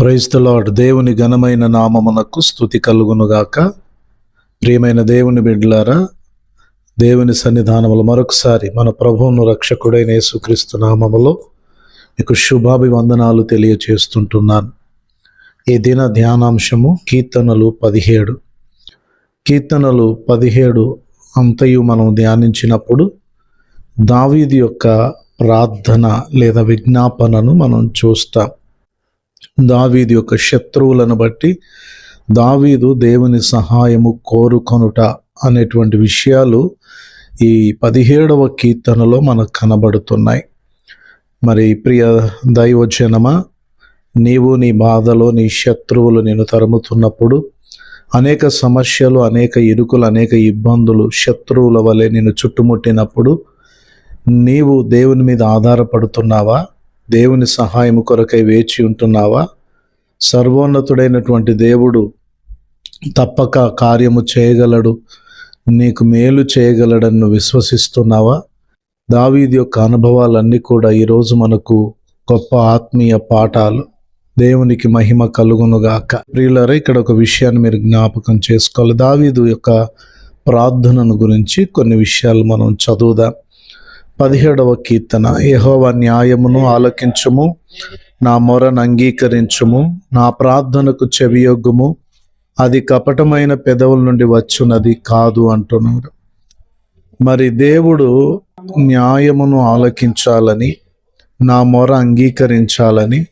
Praise the Lord దేవుని ఘనమైన నామమునకు స్థుతి కలుగునుగాక. ప్రియమైన దేవుని బిడ్డలారా దేవుని సన్నిధానములు మరొకసారి మన ప్రభువును రక్షకుడైన యేసుక్రీస్తు నామములో మీకు శుభాభివందనాలు తెలియచేస్తుంటున్నాను. ఈ దిన ధ్యానాంశము కీర్తనలు పదిహేడు. కీర్తనలు పదిహేడు అంతయు మనం ధ్యానించినప్పుడు దావీది యొక్క ప్రార్థన లేదా విజ్ఞాపనను మనం చూస్తాం. దావీదు యొక్క శత్రువులను బట్టి దావీదు దేవుని సహాయము కోరుకొనుట అనేటువంటి విషయాలు ఈ పదిహేడవ కీర్తనలో మనకు కనబడుతున్నాయి. మరి ప్రియ దైవజనమా నీవు నీ బాధలో నీ శత్రువులు నేను తరుముతున్నప్పుడు అనేక సమస్యలు అనేక ఇరుకులు అనేక ఇబ్బందులు శత్రువుల వలె నేను చుట్టుముట్టినప్పుడు నీవు దేవుని మీద ఆధారపడుతున్నావా? దేవుని సహాయం కొరకై వేచి ఉంటున్నావా? సర్వోన్నతుడైనటువంటి దేవుడు తప్పక కార్యము చేయగలడు. నీకు మేలు చేయగలడన్ను విశ్వసిస్తున్నావా? దావీది యొక్క అనుభవాలన్నీ కూడా ఈరోజు మనకు గొప్ప ఆత్మీయ పాఠాలు. దేవునికి మహిమ కలుగునుగాక ప్రియులరే ఇక్కడ ఒక విషయాన్ని మీరు జ్ఞాపకం చేసుకోవాలి. దావీదు యొక్క ప్రార్థనను గురించి కొన్ని విషయాలు మనం చదువుదాం. పదిహేడవ కీర్తన. యహోవ న్యాయమును ఆలకించుము నా మొరను అంగీకరించుము నా ప్రార్థనకు చెవియొగ్గుము. అది కపటమైన పెదవుల నుండి వచ్చున్నది కాదు అంటున్నాడు. మరి దేవుడు న్యాయమును ఆలకించాలని నా మొర అంగీకరించాలని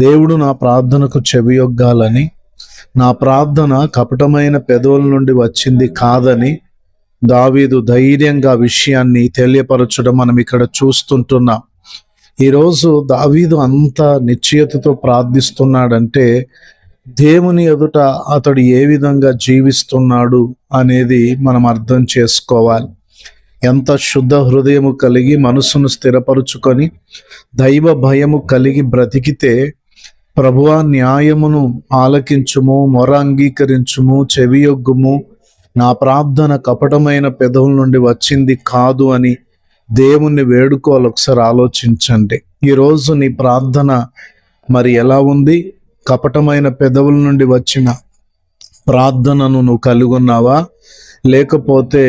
దేవుడు నా ప్రార్థనకు చెవియొగ్గాలని నా ప్రార్థన కపటమైన పెదవుల నుండి వచ్చింది కాదని దావీదు ధైర్యంగా విషయాన్ని తెలియపరచడం మనం ఇక్కడ చూస్తుంటున్నాం. ఈరోజు దావీదు అంత నిశ్చయతతో ప్రార్థిస్తున్నాడంటే దేవుని ఎదుట అతడు ఏ విధంగా జీవిస్తున్నాడు అనేది మనం అర్థం చేసుకోవాలి. ఎంత శుద్ధ హృదయము కలిగి మనసును స్థిరపరుచుకొని దైవ భయము కలిగి బ్రతికితే ప్రభువా న్యాయమును ఆలకించుము మొర అంగీకరించుము చెవియొగ్గుము నా ప్రార్థన కపటమైన పెదవుల నుండి వచ్చింది కాదు అని దేవుణ్ణి వేడుకోవాలి. ఒకసారి ఆలోచించండి. ఈరోజు నీ ప్రార్థన మరి ఎలా ఉంది? కపటమైన పెదవుల నుండి వచ్చిన ప్రార్థనను నువ్వు కలుగున్నావా లేకపోతే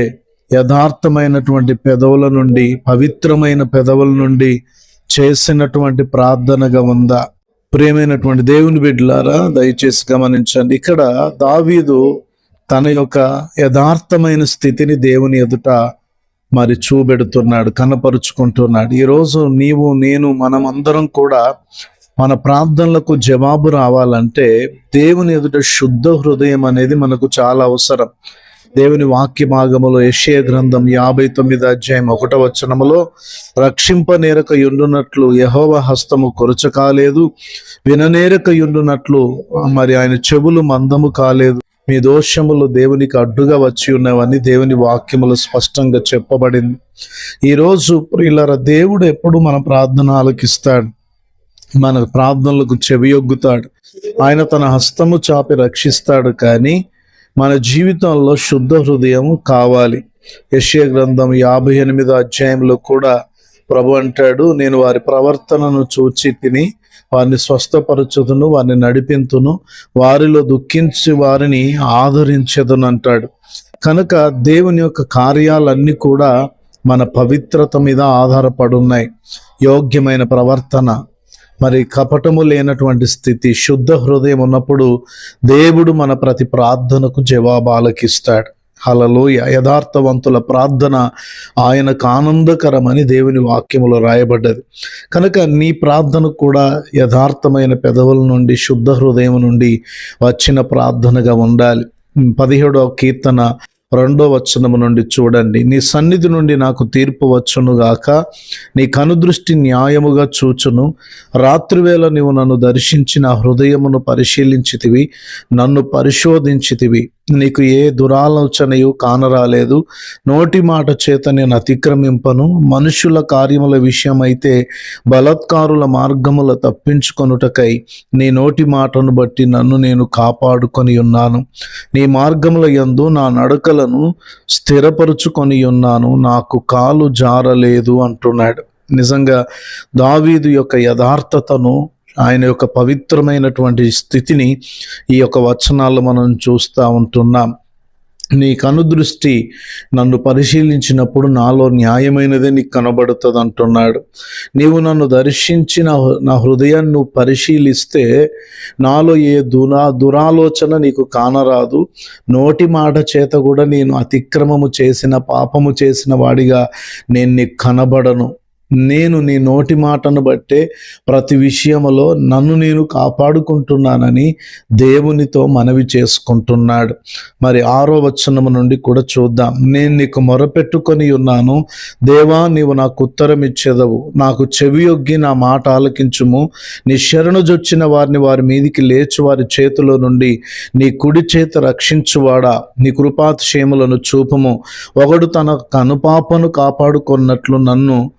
యథార్థమైనటువంటి పెదవుల నుండి పవిత్రమైన పెదవుల నుండి చేసినటువంటి ప్రార్థనగా ఉందా? ప్రేమైనటువంటి దేవుని బిడ్డలారా దయచేసి గమనించండి. ఇక్కడ దావీదు తన యొక్క యథార్థమైన స్థితిని దేవుని ఎదుట మరి చూపెడుతున్నాడు కనపరుచుకుంటున్నాడు. ఈరోజు నీవు నేను మనమందరం కూడా మన ప్రార్థనలకు జవాబు రావాలంటే దేవుని ఎదుట శుద్ధ హృదయం అనేది మనకు చాలా అవసరం. దేవుని వాక్య భాగములో యషయ గ్రంథం యాభై తొమ్మిది అధ్యాయం ఒకటో వచనములో రక్షింపనేరక యుండునట్లు యహోవ హస్తము కొరచ కాలేదు విననేరక యుండునట్లు మరి ఆయన చెవులు మందము కాలేదు. మీ దోషములు దేవునికి అడ్డుగా వచ్చి ఉన్నవని దేవుని వాక్యములు స్పష్టంగా చెప్పబడింది. ఈరోజు ప్రియులర దేవుడు ఎప్పుడు మన ప్రార్థన ఆలకిస్తాడు మన ప్రార్థనలకు చెవియొగ్గుతాడు ఆయన తన హస్తము చాపి రక్షిస్తాడు కానీ మన జీవితంలో శుద్ధ హృదయము కావాలి. యశ్య గ్రంథం యాభై ఎనిమిదో అధ్యాయంలో కూడా ప్రభు అంటాడు నేను వారి ప్రవర్తనను చూచి తిని వారిని స్వస్థపరచుదును వారిని నడిపింతును వారిలో దుఃఖించి వారిని ఆదరించదును అంటాడు కనుక దేవుని యొక్క కార్యాలన్నీ కూడా మన పవిత్రత మీద ఆధారపడున్నాయి. యోగ్యమైన ప్రవర్తన మరి కపటము లేనటువంటి స్థితి శుద్ధ హృదయం ఉన్నప్పుడు దేవుడు మన ప్రతి ప్రార్థనకు జవాబాలకిస్తాడు హలలోయ యథార్థవంతుల ప్రార్థన ఆయనకు ఆనందకరమని దేవుని వాక్యములో రాయబడ్డది. కనుక నీ ప్రార్థన కూడా యథార్థమైన పెదవుల నుండి శుద్ధ హృదయం నుండి వచ్చిన ప్రార్థనగా ఉండాలి. పదిహేడవ కీర్తన రెండో వచనము నుండి చూడండి. నీ సన్నిధి నుండి నాకు తీర్పు వచ్చునుగాక నీ కనుదృష్టి న్యాయముగా చూచును. రాత్రివేళ నీవు నన్ను దర్శించి నా హృదయమును పరిశీలించితివి నన్ను పరిశోధించితివి. నీకు ఏ దురాలోచనయు కానరాలేదు. నోటి మాట చేత నేను అతిక్రమింపను. మనుషుల కార్యముల విషయమైతే బలత్కారుల మార్గముల తప్పించుకొనుటకై నీ నోటి మాటను బట్టి నన్ను నేను కాపాడుకొని ఉన్నాను. నీ మార్గముల యందు నా నడకలను స్థిరపరుచుకొని ఉన్నాను నాకు కాలు జారలేదు అంటున్నాడు. నిజంగా దావీదు యొక్క యథార్థతను ఆయన యొక్క పవిత్రమైనటువంటి స్థితిని ఈ యొక్క వచనాల్లో మనం చూస్తూ ఉంటున్నాం. నీ కనుదృష్టి నన్ను పరిశీలించినప్పుడు నాలో న్యాయమైనదే నీకు కనబడుతుంది అంటున్నాడు నీవు నన్ను దర్శించిన నా హృదయాన్ని నువ్వు పరిశీలిస్తే నాలో ఏ దురా దురాలోచన నీకు కానరాదు. నోటి మాట చేత కూడా నేను అతిక్రమము చేసిన పాపము చేసిన వాడిగా నేను నీకు కనబడను. నేను నీ నోటి మాటను బట్టే ప్రతి విషయంలో నన్ను నేను కాపాడుకుంటున్నానని దేవునితో మనవి చేసుకుంటున్నాడు. మరి ఆరో వచనము నుండి కూడా చూద్దాం. నేను నీకు మొరపెట్టుకొని ఉన్నాను. దేవా నీవు నాకు ఉత్తరం ఇచ్చేదవు. నాకు చెవియొగ్గి నా మాట ఆలకించుము. నీ శరణుజొచ్చిన వారిని వారి మీదికి లేచి వారి చేతిలో నుండి నీ కుడి చేత రక్షించువాడా? నీ కృపాతిశయములను చూపుము. ఒకడు తన కనుపాపను కాపాడుకున్నట్లు నన్ను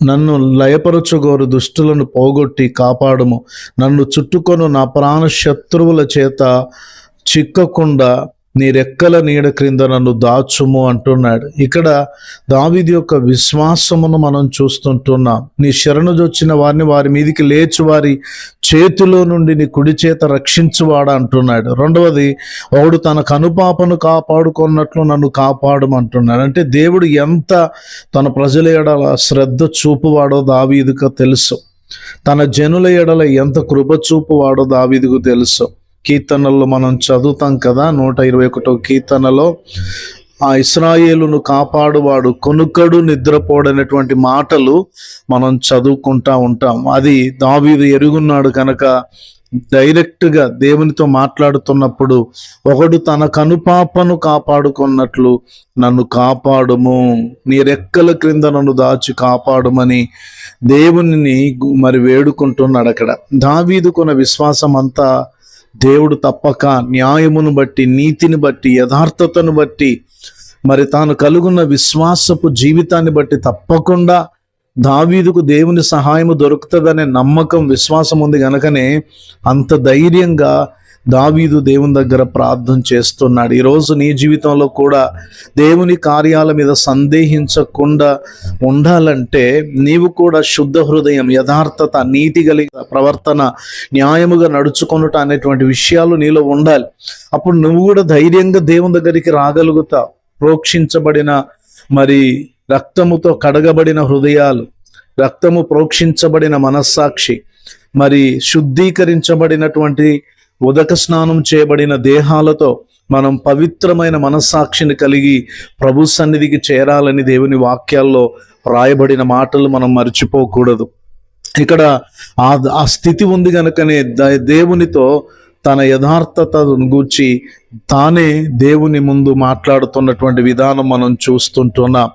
నన్ను లయపరచుగోరు దుష్టులను పోగొట్టి కాపాడము. నన్ను చుట్టుకొను నా ప్రాణ శత్రువుల చేత చిక్కకుండా నీ రెక్కల నీడ క్రింద నన్ను దాచుము అంటున్నాడు. ఇక్కడ దావిది యొక్క విశ్వాసమును మనం చూస్తుంటున్నాం. నీ శరణుజొచ్చిన వారిని వారి మీదికి లేచి వారి చేతిలో నుండి నీ కుడి చేత రక్షించువాడా అంటున్నాడు. రెండవది ఒకడు తన కనుపాపను కాపాడుకున్నట్లు నన్ను కాపాడమంటున్నాడు. అంటే దేవుడు ఎంత తన ప్రజల ఎడల శ్రద్ధ చూపువాడో దావీదుకు తెలుసు. తన జనుల ఎడల ఎంత కృప చూపువాడో దావీదికు తెలుసు. కీర్తనల్లో మనం చదువుతాం కదా నూట ఇరవై ఒకటో కీర్తనలో ఆ ఇస్రాయేలును కాపాడువాడు కొనుక్కడు నిద్రపోడనేటువంటి మాటలు మనం చదువుకుంటా ఉంటాం. అది దావీదు ఎరుగున్నాడు కనుక డైరెక్ట్గా దేవునితో మాట్లాడుతున్నప్పుడు ఒకడు తన కనుపాపను కాపాడుకున్నట్లు నన్ను కాపాడుము. నీ రెక్కల క్రింద నన్ను దాచి కాపాడుమని దేవునిని మరి వేడుకుంటున్నాడు అక్కడ. దావీదుకున్న విశ్వాసం అంతా దేవుడు తప్పక న్యాయమును బట్టి నీతిని బట్టి యథార్థతను బట్టి మరి తాను కలుగున్న విశ్వాసపు జీవితాన్ని బట్టి తప్పకుండా దావీదుకు దేవుని సహాయము దొరుకుతుందనే నమ్మకం విశ్వాసం ఉంది గనకనే అంత ధైర్యంగా దావీదు దేవుని దగ్గర ప్రార్థన చేస్తున్నాడు. ఈరోజు నీ జీవితంలో కూడా దేవుని కార్యాల మీద సందేహించకుండా ఉండాలంటే నీవు కూడా శుద్ధ హృదయం యథార్థత నీతి కలిగిన ప్రవర్తన న్యాయముగా నడుచుకొనుట అనేటువంటి విషయాలు నీలో ఉండాలి. అప్పుడు నువ్వు కూడా ధైర్యంగా దేవుని దగ్గరికి రాగలుగుతావు ప్రోక్షించబడిన మరి రక్తముతో కడగబడిన హృదయాలు రక్తము ప్రోక్షించబడిన మనస్సాక్షి మరి శుద్ధీకరించబడినటువంటి ఉదక స్నానం చేయబడిన దేహాలతో మనం పవిత్రమైన మనస్సాక్షిని కలిగి ప్రభు సన్నిధికి చేరాలని దేవుని వాక్యాల్లో రాయబడిన మాటలు మనం మర్చిపోకూడదు. ఇక్కడ ఆ ఆ స్థితి ఉంది కనుకనే ద- దేవునితో తన యథార్థతను గూర్చి తానే దేవుని ముందు మాట్లాడుతున్నటువంటి విధానం మనం చూస్తుంటున్నాం.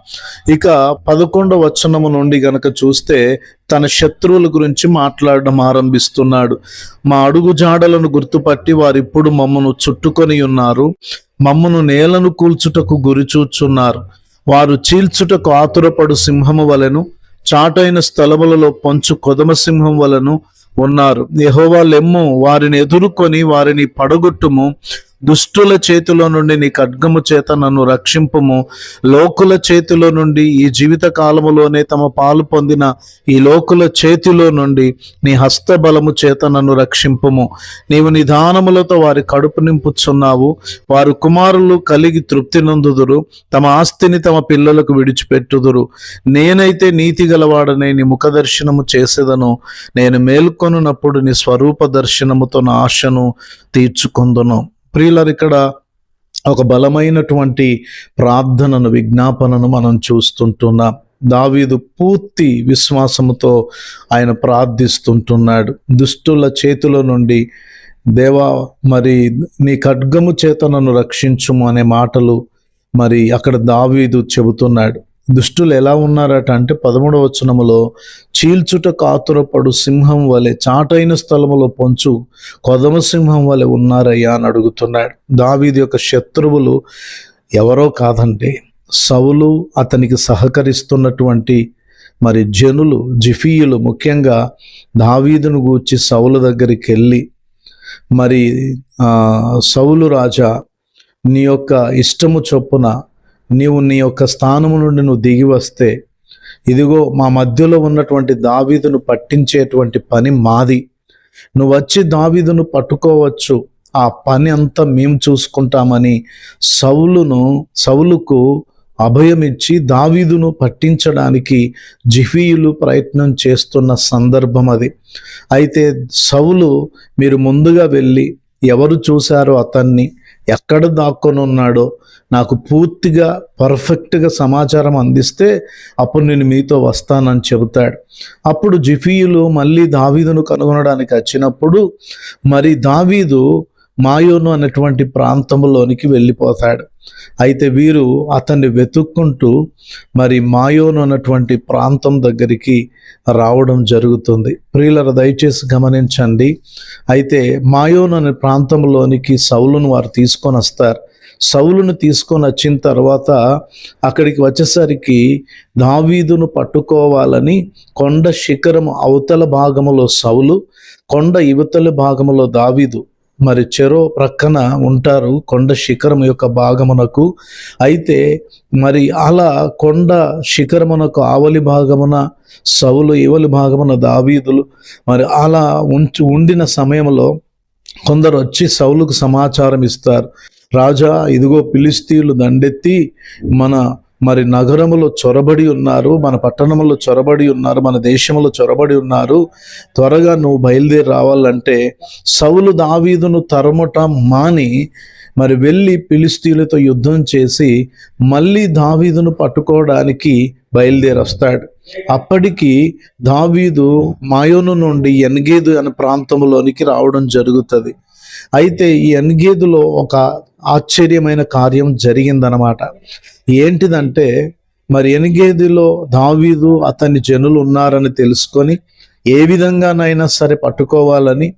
ఇక పదకొండవ వచనము నుండి గనక చూస్తే తన శత్రువుల గురించి మాట్లాడడం ఆరంభిస్తున్నాడు. మా అడుగు జాడలను గుర్తుపట్టి వారిప్పుడు మమ్మను చుట్టుకొని ఉన్నారు. మమ్మను నేలను కూల్చుటకు గురిచూచున్నారు వారు చీల్చుటకు ఆతురపడు సింహము వలెను చాటైన స్థలములలో పొంచు కొదమ సింహం వలను ఉన్నారు. యహోవా లెమ్ము వారిని ఎదుర్కొని వారిని పడగొట్టుము. దుష్టుల చేతిలో నుండి నీ ఖడ్గము చేత నన్ను రక్షింపుము. లోకుల చేతిలో నుండి ఈ జీవిత కాలములోనే తమ పాలు పొందిన ఈ లోకుల చేతిలో నుండి నీ హస్తబలము చేత నన్ను రక్షింపుము. నీవు నిదానములతో వారి కడుపు నింపుచున్నావు. వారు కుమారులు కలిగి తృప్తి నొందుదురు. తమ ఆస్తిని తమ పిల్లలకు విడిచిపెట్టుదురు. నేనైతే నీతి గలవాడనే నీ ముఖ దర్శనము చేసేదను. నేను మేల్కొనున్నప్పుడు నీ స్వరూప దర్శనముతో నా ఆశను తీర్చుకుందును. ప్రియులరు ఇక్కడ ఒక బలమైనటువంటి ప్రార్థనను విజ్ఞాపనను మనం చూస్తుంటున్నాం దావీదు పూర్తి విశ్వాసముతో ఆయన ప్రార్థిస్తుంటున్నాడు. దుష్టుల చేతుల నుండి దేవా మరి నీ ఖడ్గము చేత నన్ను రక్షించుము అనే మాటలు మరి అక్కడ దావీదు చెబుతున్నాడు. దుష్టులు ఎలా ఉన్నారట అంటే పదమూడవ వచనములో చీల్చుట కాతురపడు సింహం వలె చాటైన స్థలములో పొంచు కొదమ సింహం వలె ఉన్నారయ్యా అని అడుగుతున్నాడు. దావీది యొక్క శత్రువులు ఎవరో కాదండి సవులు అతనికి సహకరిస్తున్నటువంటి మరి జనులు జిఫీయులు ముఖ్యంగా దావీదును గూర్చి సౌలు దగ్గరికి వెళ్ళి మరి ఆ, సౌలు రాజా నీ యొక్క ఇష్టము చొప్పున నీవు నీ యొక్క స్థానము నుండి నువ్వు దిగి వస్తే ఇదిగో మా మధ్యలో ఉన్నటువంటి దావీదును పట్టించేటువంటి పని మాది. నువ్వు వచ్చి దావీదును పట్టుకోవచ్చు. ఆ పని అంతా మేము చూసుకుంటామని సౌలును సౌలుకు అభయమిచ్చి దావీదును పట్టించడానికి జిఫీయులు ప్రయత్నం చేస్తున్న సందర్భం అది. అయితే సౌలు మీరు ముందుగా వెళ్ళి ఎవరు చూశారో అతన్ని ఎక్కడ దాక్కొని ఉన్నాడో నాకు పూర్తిగా పర్ఫెక్ట్గా సమాచారం అందిస్తే అప్పుడు నేను మీతో వస్తానని చెబుతాడు. అప్పుడు జిఫీయులు మళ్ళీ దావీదును కనుగొనడానికి వచ్చినప్పుడు మరి దావీదు మాయోను అనేటువంటి ప్రాంతంలోనికి వెళ్ళిపోతాడు. అయితే వీరు అతన్ని వెతుక్కుంటూ మరి మాయోను అన్నటువంటి ప్రాంతం దగ్గరికి రావడం జరుగుతుంది. ప్రియులర దయచేసి గమనించండి. అయితే మాయోను అనే ప్రాంతంలోనికి సౌలును వారు తీసుకొని వస్తారు. సౌలును తీసుకొని వచ్చిన తర్వాత అక్కడికి వచ్చేసరికి దావీదును పట్టుకోవాలని కొండ శిఖరం అవతల భాగములో సౌలు కొండ ఇవతల భాగములో దావీదు మరి చెరో ప్రక్కన ఉంటారు కొండ శిఖరం యొక్క భాగమునకు. అయితే మరి అలా కొండ శిఖరమునకు ఆవలి భాగమున సవులు ఇవలి భాగమున దావీదులు మరి అలా ఉంచి ఉండిన సమయంలో కొందరు వచ్చి సౌలుకు సమాచారం ఇస్తారు రాజా ఇదిగో పిలిస్తీయులు దండెత్తి మన మరి నగరములో చొరబడి ఉన్నారు మన పట్టణంలో చొరబడి ఉన్నారు మన దేశంలో చొరబడి ఉన్నారు. త్వరగా నువ్వు బయలుదేరి రావాలంటే సౌలు దావీదును తరముట మాని మరి వెళ్ళి పిలిస్తీలతో యుద్ధం చేసి మళ్ళీ దావీదును పట్టుకోవడానికి బయలుదేరి వస్తాడు అప్పటికి దావీదు మాయోను నుండి ఎన్గేదు అనే ప్రాంతంలోనికి రావడం జరుగుతుంది. అయితే ఈ ఎన్గేదులో ఒక ఆశ్చర్యమైన కార్యం జరిగిందనమాట ఏంటిదంటే మరి ఎనిగేదిలో దావీదు అతని జనులు ఉన్నారని తెలుసుకొని ఏ విధంగానైనా సరే పట్టుకోవాలని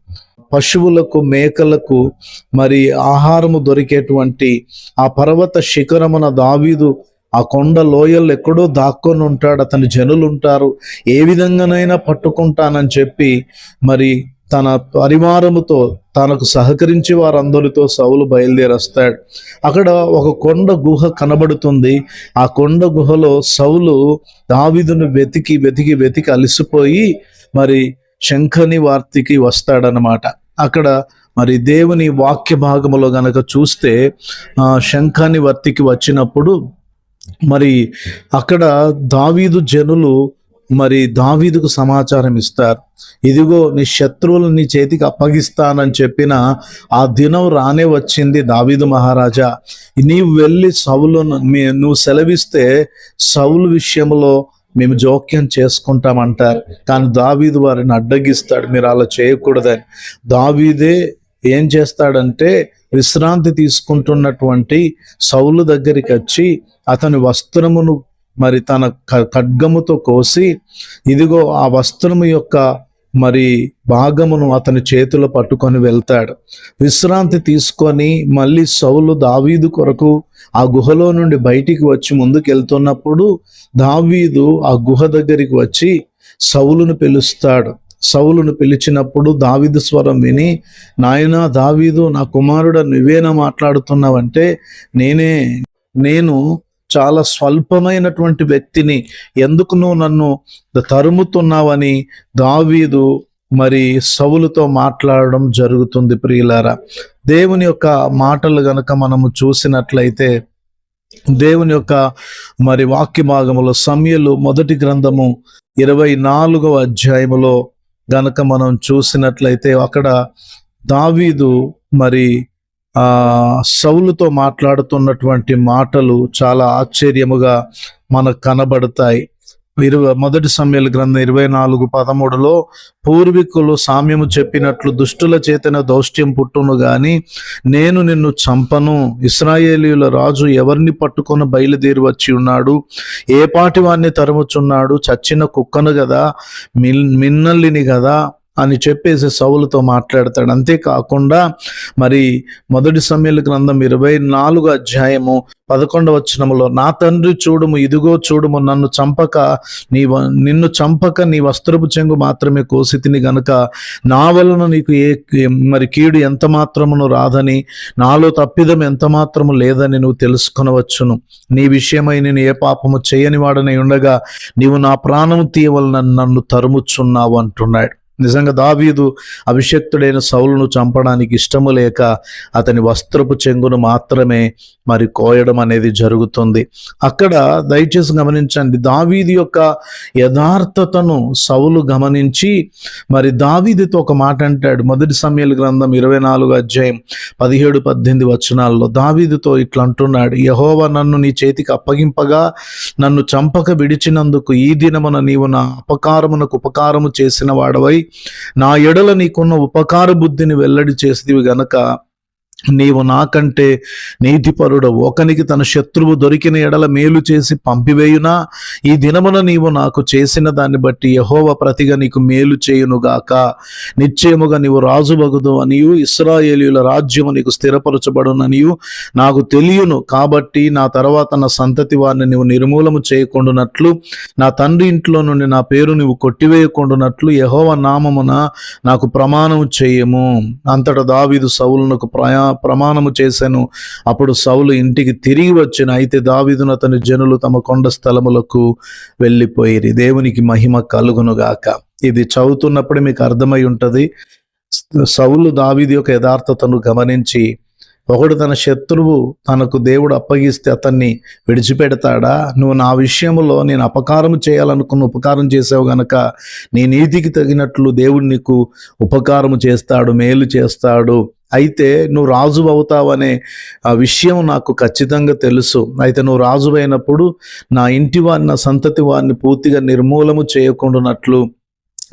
పశువులకు మేకలకు మరి ఆహారము దొరికేటువంటి ఆ పర్వత శిఖరమున దావీదు ఆ కొండ లోయల్లో ఎక్కడో దాక్కొని ఉంటాడు. అతని జనులు ఉంటారు. ఏ విధంగానైనా పట్టుకుంటానని చెప్పి మరి తన పరివారముతో తనకు సహకరించి వారందరితో సౌలు బయలుదేరొస్తాడు. అక్కడ ఒక కొండ గుహ కనబడుతుంది. ఆ కొండ గుహలో సౌలు దావిదును వెతికి వెతికి వెతికి అలసిపోయి మరి శంఖని వార్తికి వస్తాడనమాట అక్కడ మరి దేవుని వాక్య భాగములో గనక చూస్తే ఆ శంఖాని వర్తికి వచ్చినప్పుడు మరి అక్కడ దావీదు జనులు మరి దావీదుకు సమాచారం ఇస్తారు. ఇదిగో నీ శత్రువులు నీ చేతికి అప్పగిస్తానని చెప్పిన ఆ దినం రానే వచ్చింది దావీదు మహారాజా. నీవు వెళ్ళి సవులను మీ నువ్వు సెలవిస్తే సౌలు విషయంలో మేము జోక్యం చేసుకుంటామంటారు. కానీ దావీదు వారిని అడ్డగిస్తాడు. మీరు అలా చేయకూడదని. దావీదే ఏం చేస్తాడంటే విశ్రాంతి తీసుకుంటున్నటువంటి సౌలు దగ్గరికి వచ్చి అతని వస్త్రమును మరి తన ఖడ్గముతో కోసి ఇదిగో ఆ వస్త్రము యొక్క మరి భాగమును అతని చేతిలో పట్టుకొని వెళ్తాడు. విశ్రాంతి తీసుకొని మళ్ళీ సౌలు దావీదు కొరకు ఆ గుహలో నుండి బయటికి వచ్చి ముందుకు వెళ్తున్నప్పుడు దావీదు ఆ గుహ దగ్గరికి వచ్చి సౌలును పిలుస్తాడు. సౌలును పిలిచినప్పుడు దావీదు స్వరం విని నాయనా దావీదు నా కుమారుడు నువ్వేనా మాట్లాడుతున్నావంటే నేనే నేను చాలా స్వల్పమైనటువంటి వ్యక్తిని ఎందుకు నువ్వు నన్ను తరుముతున్నావని దావీదు మరి సవులతో మాట్లాడడం జరుగుతుంది ప్రియులారా. దేవుని యొక్క మాటలు గనక మనము చూసినట్లయితే దేవుని యొక్క మరి వాక్య భాగములో సమయలు మొదటి గ్రంథము ఇరవై నాలుగవ అధ్యాయములో గనక మనం చూసినట్లయితే అక్కడ దావీదు మరి సౌలుతో మాట్లాడుతున్నటువంటి మాటలు చాలా ఆశ్చర్యముగా మనకు కనబడతాయి. ఇరవై మొదటి సమయాల గ్రంథం ఇరవై నాలుగు పదమూడులో పూర్వీకులు సామ్యము చెప్పినట్లు దుష్టుల చేతన దౌష్ట్యం పుట్టును గాని నేను నిన్ను చంపను. ఇస్రాయేలీయుల రాజు ఎవరిని పట్టుకొని బయలుదేరి వచ్చి ఉన్నాడు? ఏ పాటి వాడిని తరుముచున్నాడు? చచ్చిన కుక్కను కదా మిన్ మిన్నల్లిని కదా అని చెప్పేసి సౌలుతో మాట్లాడతాడు. అంతేకాకుండా మరి మొదటి సమయాల గ్రంథం ఇరవై నాలుగు అధ్యాయము పదకొండవ వచనములో నా తండ్రి చూడుము ఇదిగో చూడుము నన్ను చంపక నీ నిన్ను చంపక నీ వస్త్రపు చెంగు మాత్రమే కోసి తిని గనుక నా వలన నీకు ఏ మరి కీడు ఎంత మాత్రమును రాదని నాలో తప్పిదం ఎంత మాత్రము లేదని నువ్వు తెలుసుకొనవచ్చును. నీ విషయమై నేను ఏ పాపము చేయని వాడని ఉండగా నీవు నా ప్రాణము తీయవలన నన్ను తరుముచున్నావు అంటున్నాడు. నిజంగా దావీదు అభిషక్తుడైన సౌలును చంపడానికి ఇష్టము లేక అతని వస్త్రపు చెంగును మాత్రమే మరి కోయడం అనేది జరుగుతుంది. అక్కడ దయచేసి గమనించండి దావీది యొక్క యథార్థతను సౌలు గమనించి మరి దావీదితో ఒక మాట అంటాడు. మొదటి సమయాల గ్రంథం ఇరవై నాలుగు అధ్యాయం పదిహేడు పద్దెనిమిది వచనాల్లో దావీదుతో ఇట్లా అంటున్నాడు యహోవ నన్ను నీ చేతికి అప్పగింపగా నన్ను చంపక విడిచినందుకు ఈ దినమున నీవు నా అపకారమునకు ఉపకారము చేసిన వాడవై నా ఎడల నీకున్న ఉపకార బుద్ధిని వెల్లడి చేసేవి గనక నీవు నాకంటే నీతిపరుడు ఒకనికి తన శత్రువు దొరికిన ఎడల మేలు చేసి పంపివేయునా? ఈ దినమున నీవు నాకు చేసిన దాన్ని బట్టి యహోవ ప్రతిగా నీకు మేలు చేయునుగాక. నిశ్చయముగా నీవు రాజుబగుదు అనియు ఇస్రాయేలీయుల రాజ్యము నీకు స్థిరపరచబడుననియు. నాకు తెలియను కాబట్టి నా తర్వాత నా సంతతి వారిని నీవు నిర్మూలము చేయకుండానట్లు నా తండ్రి ఇంట్లో నుండి నా పేరు నీవు కొట్టివేయకుండానట్లు యహోవ నామమున నాకు ప్రమాణము చేయము. అంతటా దావీదు సౌలునకు ప్రయా ప్రమాణము చేశాను. అప్పుడు సౌలు ఇంటికి తిరిగి వచ్చిన అయితే దావీదును అతని జనులు తమ కొండ స్థలములకు వెళ్ళిపోయిరి. దేవునికి మహిమ కలుగునుగాక. ఇది చదువుతున్నప్పుడు మీకు అర్థమై ఉంటది. సౌలు దావీదు యొక్క యథార్థతను గమనించి ఒకడు తన శత్రువు తనకు దేవుడు అప్పగిస్తే అతన్ని విడిచిపెడతాడా? నువ్వు నా విషయంలో నేను అపకారం చేయాలనుకున్న ఉపకారం చేసావు గనక నీ నీతికి తగినట్లు దేవుడు నీకు ఉపకారం చేస్తాడు మేలు చేస్తాడు. అయితే నువ్వు రాజు అవుతావనే ఆ విషయం నాకు ఖచ్చితంగా తెలుసు. అయితే నువ్వు రాజు అయినప్పుడు నా ఇంటి వారిని నా సంతతి వారిని పూర్తిగా నిర్మూలము చేయకుండానట్లు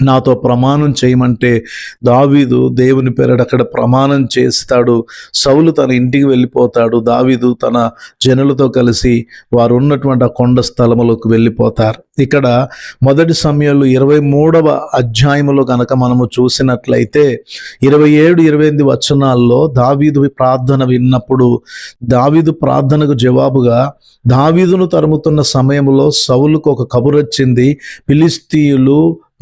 నాతో ప్రమాణం చేయమంటే దావీదు దేవుని పేరడు అక్కడ ప్రమాణం చేస్తాడు. సౌలు తన ఇంటికి వెళ్ళిపోతాడు. దావీదు తన జనులతో కలిసి వారు ఉన్నటువంటి ఆ కొండ స్థలములకు వెళ్ళిపోతారు. ఇక్కడ మొదటి సమయంలో ఇరవై మూడవ అధ్యాయములో కనుక మనము చూసినట్లయితే ఇరవై ఏడు ఇరవై ఎనిమిది వచనాల్లో దావీదు ప్రార్థన విన్నప్పుడు దావీదు ప్రార్థనకు జవాబుగా దావీదును తరుముతున్న సమయంలో సౌలుకు ఒక కబురొచ్చింది వచ్చింది.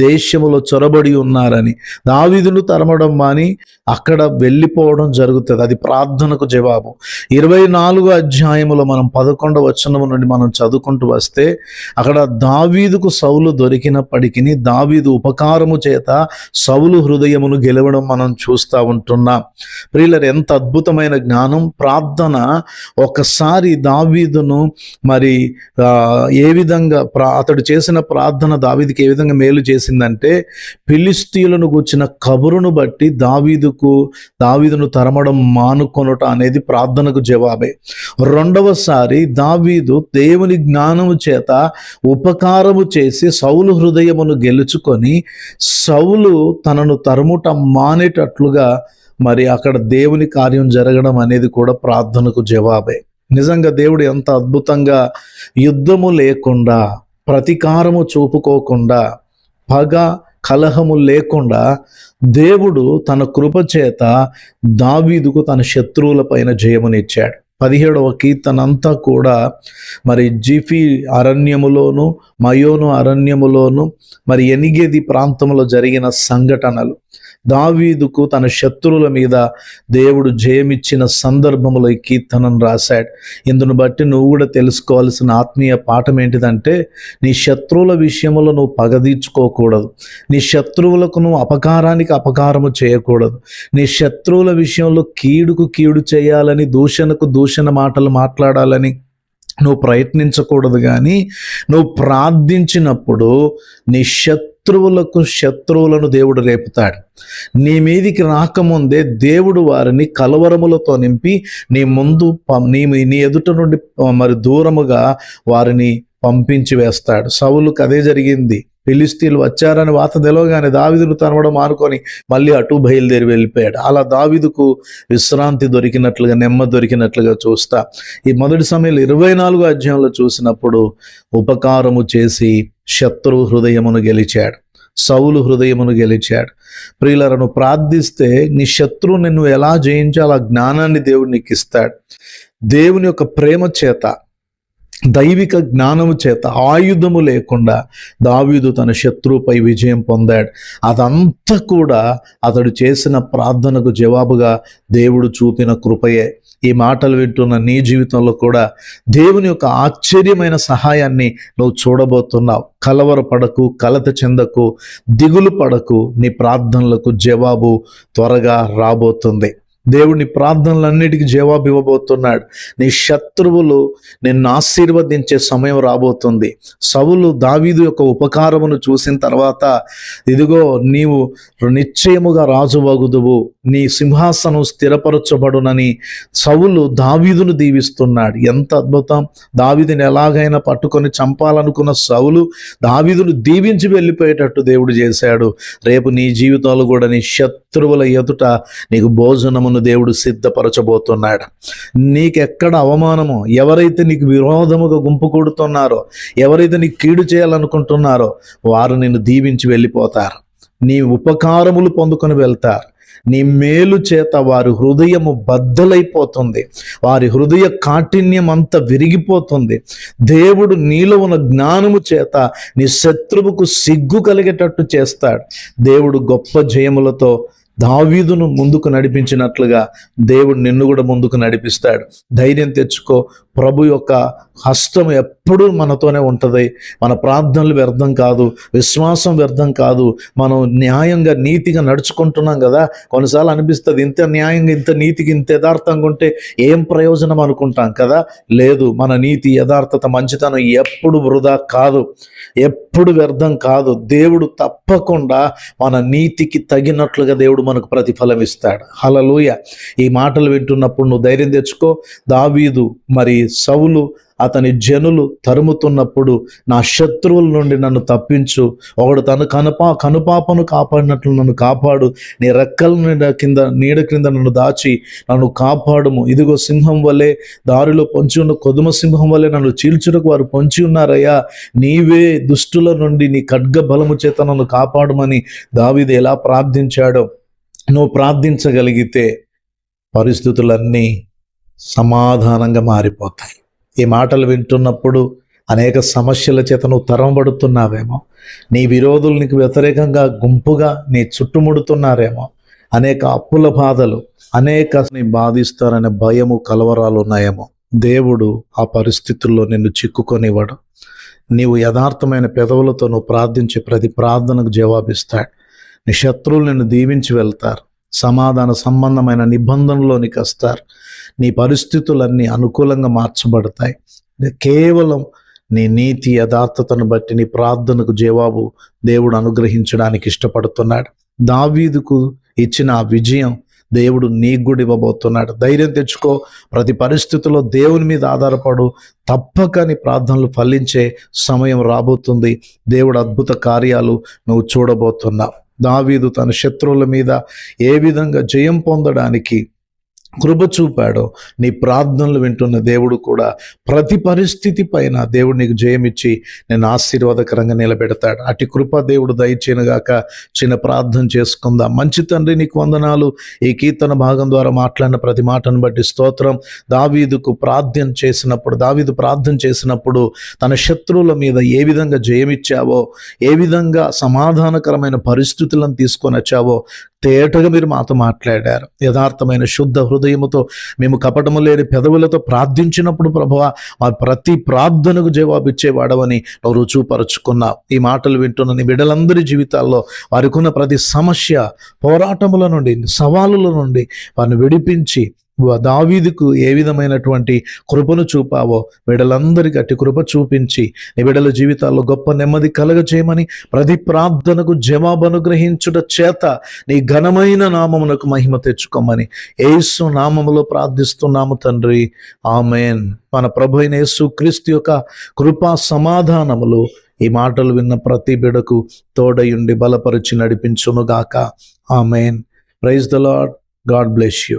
దేశములో చొరబడి ఉన్నారని. దావీదును తరమడం మాని అక్కడ వెళ్ళిపోవడం జరుగుతుంది. అది ప్రార్థనకు జవాబు. ఇరవై నాలుగు అధ్యాయములో మనం పదకొండవ వచనము నుండి మనం చదువుకుంటూ వస్తే అక్కడ దావీదుకు సౌలు దొరికినప్పటికీ దావీదు ఉపకారము చేత సౌలు హృదయమును గెలవడం మనం చూస్తూ ఉంటున్నాం. ప్రియులర్ ఎంత అద్భుతమైన జ్ఞానం. ప్రార్థన ఒకసారి దావీదును మరి ఆ, ఏ విధంగా ప్రా అతడు చేసిన ప్రార్థన దావీదుకి ఏ విధంగా మేలు చేసిందంటే ఫిలిస్తీయులను కూర్చిన కబురును బట్టి దావీదుకు దావీదును తరమడం మానుకొనట అనేది ప్రార్థనకు జవాబే. రెండవసారి దావీదు దేవుని జ్ఞానము చేత ఉపకారము చేసి సౌలు హృదయమును గెలుచుకొని సౌలు తనను తరుముట మానేటట్లుగా మరి అక్కడ దేవుని కార్యం జరగడం అనేది కూడా ప్రార్థనకు జవాబే. నిజంగా దేవుడు ఎంత అద్భుతంగా యుద్ధము లేకుండా ప్రతీకారము చూపుకోకుండా పగ కలహము లేకుండా దేవుడు తన కృప చేత దావీదుకు తన శత్రువుల పైన జయమునిచ్చాడు. పదిహేడవ కీర్తనంతా కూడా మరి జిఫీ అరణ్యములోను మయోను అరణ్యములోను మరి ఎనిగేది ప్రాంతంలో జరిగిన సంఘటనలు. దావీదుకు తన శత్రువుల మీద దేవుడు జయమిచ్చిన సందర్భంలో ఈ కీర్తనను రాశాడు. ఇందును బట్టి నువ్వు కూడా తెలుసుకోవాల్సిన ఆత్మీయ పాఠం ఏంటిదంటే నీ శత్రువుల విషయంలో నువ్వు పగదీర్చుకోకూడదు నీ శత్రువులకు నువ్వు అపకారానికి అపకారము చేయకూడదు. నీ శత్రువుల విషయంలో కీడుకు కీడు చేయాలని దూషణకు దూషణ మాటలు మాట్లాడాలని నువ్వు ప్రయత్నించకూడదు కానీ నువ్వు ప్రార్థించినప్పుడు నీ శత్రువులకు శత్రువులను దేవుడు రేపుతాడు. నీ మీదికి రాకముందే దేవుడు వారిని కలవరములతో నింపి నీ ముందు నీ నీ ఎదుట నుండి మరి దూరముగా వారిని పంపించి వేస్తాడు. సవులకు అదే జరిగింది. ఫిలిస్తీన్లు వచ్చారని వాత తెలవగానే దావిదును తనవడం మానుకొని మళ్ళీ అటు బయలుదేరి వెళ్ళిపోయాడు. అలా దావిదుకు విశ్రాంతి దొరికినట్లుగా నెమ్మది దొరికినట్లుగా చూస్తా. ఈ మొదటి సమయంలో ఇరవై నాలుగు అధ్యాయంలో చూసినప్పుడు ఉపకారము చేసి శత్రు హృదయమును గెలిచాడు. సౌలు హృదయమును గెలిచాడు. ప్రియులను ప్రార్థిస్తే నీ శత్రువు నిన్ను ఎలా జయించాలో ఆ జ్ఞానాన్ని దేవుడు నీకు ఇస్తాడు దేవుని యొక్క ప్రేమ చేత దైవిక జ్ఞానము చేత ఆయుధము లేకుండా దావీదు తన శత్రువుపై విజయం పొందాడు. అదంతా కూడా అతడు చేసిన ప్రార్థనకు జవాబుగా దేవుడు చూపిన కృపయే. ఈ మాటలు వింటున్న నీ జీవితంలో కూడా దేవుని యొక్క ఆశ్చర్యమైన సహాయాన్ని నువ్వు చూడబోతున్నావు. కలవరపడకు కలత చెందకు దిగులు పడకు నీ ప్రార్థనలకు జవాబు త్వరగా రాబోతుంది. దేవుని ప్రార్థనలన్నిటికీ జవాబు ఇవ్వబోతున్నాడు. నీ శత్రువులు నిన్ను ఆశీర్వదించే సమయం రాబోతుంది. సవులు దావీదు యొక్క ఉపకారమును చూసిన తర్వాత ఇదిగో నీవు నిశ్చయముగా రాజువగుదువు నీ సింహాసనం స్థిరపరచబడునని సవులు దావీదును దీవిస్తున్నాడు. ఎంత అద్భుతం! దావీదుని ఎలాగైనా పట్టుకొని చంపాలనుకున్న సవులు దావీదును దీవించి వెళ్ళిపోయేటట్టు దేవుడు చేశాడు. రేపు నీ జీవితాలు కూడా నీ శత్రువుల ఎదుట నీకు భోజనమును దేవుడు సిద్ధపరచబోతున్నాడు. నీకెక్కడ అవమానమో ఎవరైతే నీకు విరోధముగా గుంపు కూడుతున్నారో ఎవరైతే నీకు కీడు చేయాలనుకుంటున్నారో వారు నిన్ను దీవించి వెళ్ళిపోతారు. నీ ఉపకారములు పొందుకొని వెళ్తారు. నీ మేలు చేత వారి హృదయము బద్దలైపోతుంది. వారి హృదయ కాఠిన్యం అంతా విరిగిపోతుంది. దేవుడు నీలో ఉన్న జ్ఞానము చేత నీ శత్రువుకు సిగ్గు కలిగేటట్టు చేస్తాడు. దేవుడు గొప్ప జయములతో దావీదును ముందుకు నడిపించినట్లుగా దేవుడు నిన్ను కూడా ముందుకు నడిపిస్తాడు. ధైర్యం తెచ్చుకో. ప్రభు యొక్క హస్తం ఎప్పుడూ మనతోనే ఉంటుంది. మన ప్రార్థనలు వ్యర్థం కాదు. విశ్వాసం వ్యర్థం కాదు. మనం న్యాయంగా నీతిగా నడుచుకుంటున్నాం కదా. కొన్నిసార్లు అనిపిస్తుంది ఇంత న్యాయంగా ఇంత నీతికి ఇంత యథార్థంగా ఉంటే ఏం ప్రయోజనం అనుకుంటాం కదా? లేదు మన నీతి యథార్థత మంచితనం ఎప్పుడు వృధా కాదు. ఎప్పుడు వ్యర్థం కాదు. దేవుడు తప్పకుండా మన నీతికి తగినట్లుగా దేవుడు మనకు ప్రతిఫలం ఇస్తాడు. హలలుయ ఈ మాటలు వింటున్నప్పుడు నువ్వు ధైర్యం తెచ్చుకో. దావీదు మరి సవులు అతని జనులు తరుముతున్నప్పుడు నా శత్రువుల నుండి నన్ను తప్పించు. ఒకడు తన కనుపా కనుపాపను కాపాడినట్లు నన్ను కాపాడు. నీ రెక్కల నీడ కింద నీడ క్రింద నన్ను దాచి నన్ను కాపాడుము. ఇదిగో సింహం వలె దారిలో పొంచి ఉన్న కొదుమ సింహం వలె నన్ను చీల్చుటకు వారు పొంచి ఉన్నారయ్యా. నీవే దుష్టుల నుండి నీ ఖడ్గ బలము చేత నన్ను కాపాడమని దావిది ఎలా ప్రార్థించాడో నువ్వు ప్రార్థించగలిగితే పరిస్థితులన్నీ సమాధానంగా మారిపోతాయి. ఈ మాటలు వింటున్నప్పుడు అనేక సమస్యల చేత నువ్వు తరంబడుతున్నావేమో. నీ విరోధులు నీకు వ్యతిరేకంగా గుంపుగా నీ చుట్టుముడుతున్నారేమో. అనేక అప్పుల బాధలు అనేక నీ బాధిస్తారనే భయము కలవరాలు ఉన్నాయేమో. దేవుడు ఆ పరిస్థితుల్లో నిన్ను చిక్కుకొనివ్వడు. నీవు యథార్థమైన పెదవులతో నువ్వు ప్రార్థించే ప్రతి ప్రార్థనకు జవాబిస్తాడు. నీ శత్రువులు నిన్ను దీవించి వెళ్తారు. సమాధాన సంబంధమైన నిబంధనలోనికి వస్తారు. నీ పరిస్థితులన్నీ అనుకూలంగా మార్చబడతాయి. కేవలం నీ నీతి యథార్థతను బట్టి నీ ప్రార్థనకు జవాబు దేవుడు అనుగ్రహించడానికి ఇష్టపడుతున్నాడు. దావీదుకు ఇచ్చిన ఆ విజయం దేవుడు నీకు కూడా ఇవ్వబోతున్నాడు. ధైర్యం తెచ్చుకో. ప్రతి పరిస్థితుల్లో దేవుని మీద ఆధారపడు. తప్పక నీ ప్రార్థనలు ఫలించే సమయం రాబోతుంది. దేవుడు అద్భుత కార్యాలు నువ్వు చూడబోతున్నావు. దావీదు తన శత్రువుల మీద ఏ విధంగా జయం పొందడానికి కృప చూపాడో నీ ప్రార్థనలు వింటున్న దేవుడు కూడా ప్రతి పరిస్థితి పైన దేవుడు నీకు జయమిచ్చి నేను ఆశీర్వాదకరంగా నిలబెడతాడు. అటు కృప దేవుడు దయచేనుగాక చిన్న ప్రార్థన చేసుకుందాం. మంచి తండ్రి నీకు వందనాలు. ఈ కీర్తన భాగం ద్వారా మాట్లాడిన ప్రతి మాటను బట్టి స్తోత్రం. దావీదుకు ప్రార్థన చేసినప్పుడు దావీదు ప్రార్థన చేసినప్పుడు తన శత్రువుల మీద ఏ విధంగా జయమిచ్చావో ఏ విధంగా సమాధానకరమైన పరిస్థితులను తీసుకొని వచ్చావో తేటగా మీరు మాతో మాట్లాడారు. యథార్థమైన శుద్ధ హృదయముతో మేము కపటము లేని పెదవులతో ప్రార్థించినప్పుడు ప్రభువ మా ప్రతి ప్రార్థనకు జవాబిచ్చేవాడవని నువ్వు రుజువుపరుచుకున్నావు. ఈ మాటలు వింటున్న నీ బిడ్డలందరి జీవితాల్లో వారికి ఉన్న ప్రతి సమస్య పోరాటముల నుండి సవాలుల నుండి వారిని విడిపించి దావీదుకు ఏ విధమైనటువంటి కృపను చూపావో బిడలందరికీ అట్టి కృప చూపించి నీ బిడల జీవితాల్లో గొప్ప నెమ్మది కలగజేయమని ప్రతి ప్రార్థనకు జవాబు అనుగ్రహించుట చేత నీ ఘనమైన నామమునకు మహిమ తెచ్చుకోమని యేసు నామములో ప్రార్థిస్తున్నాము తండ్రి. ఆమెన్. మన ప్రభు అయిన యేసు క్రీస్తు యొక్క కృపా సమాధానములు ఈ మాటలు విన్న ప్రతి బిడకు తోడయుండి బలపరిచి నడిపించునుగాక amen. Praise the lord God bless you.